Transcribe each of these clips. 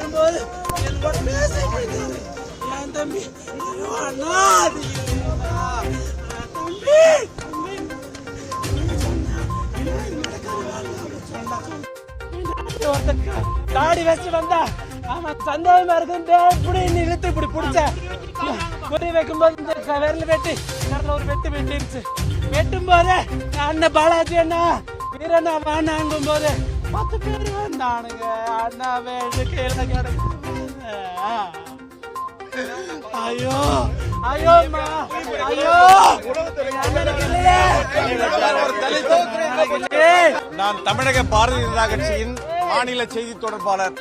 வரும்போது என் கூட பேச என் தம்பி அண்ணா தம்பி தம்பி. ஒருத்தன் தாடி வச்சு வந்தா ஆமா சந்தேகமா இருக்கு இப்படி இழுத்து இப்படி பிடிச்ச. குறி வைக்கும்போது இந்த விரல் வெட்டி கடல ஒரு வெட்டு வெட்டிருச்சு. வெட்டும் போது அண்ணன் பாலாஜி அண்ணா வீரண்ணா வானாங்கும் போது பத்து பேர் வந்தானுங்க. அண்ணா வேண்டு கீழே கிடக்கு. ஐயோ ஐயோ ஐயோ. நான் தமிழக பாரதிய ஜனதா கட்சியின் மாநில செய்தி தொடர்பாளர்.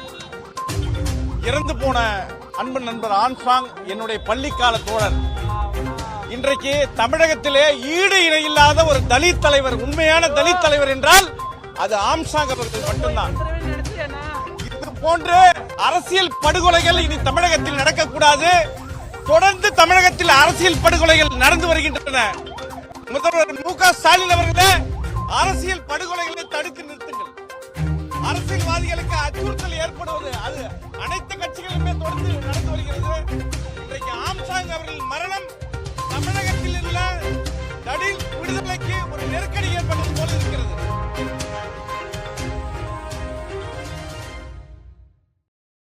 இறந்து போன அன்பு நண்பர் ஆன்சாங் என்னுடைய பள்ளிக்கால தோழர். இன்றைக்கு தமிழகத்திலே ஈடு இணை இல்லாத ஒரு தலித் தலைவர் உண்மையான தலித் தலைவர் என்றால் அது ஆம்சாங் அவர்கள் மட்டும்தான். இது போன்று அரசியல் படுகொலைகள் இனி தமிழகத்தில் நடக்கக்கூடாது. தொடர்ந்து தமிழகத்தில் அரசியல் படுகொலைகள் நடந்து வருகின்றன. முதல்வர் மு க ஸ்டாலின் அவர்களே அரசியல் படுகொலைகளை தடுத்து நிறுத்துங்கள். அரசியல்வாதிகளுக்கு அச்சுறுத்தல் ஏற்படுவது அது அனைத்து கட்சிகளுமே தொடர்ந்து நடந்து வருகிறது.